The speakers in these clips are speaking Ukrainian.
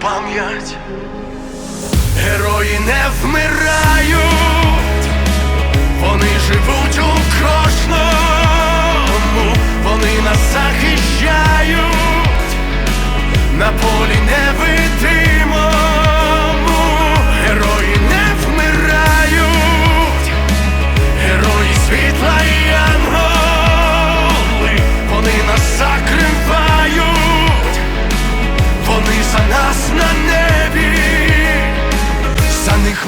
Пам'ять, герої не вмирають, вони живуть у кожному, вони нас захищають. На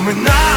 Минає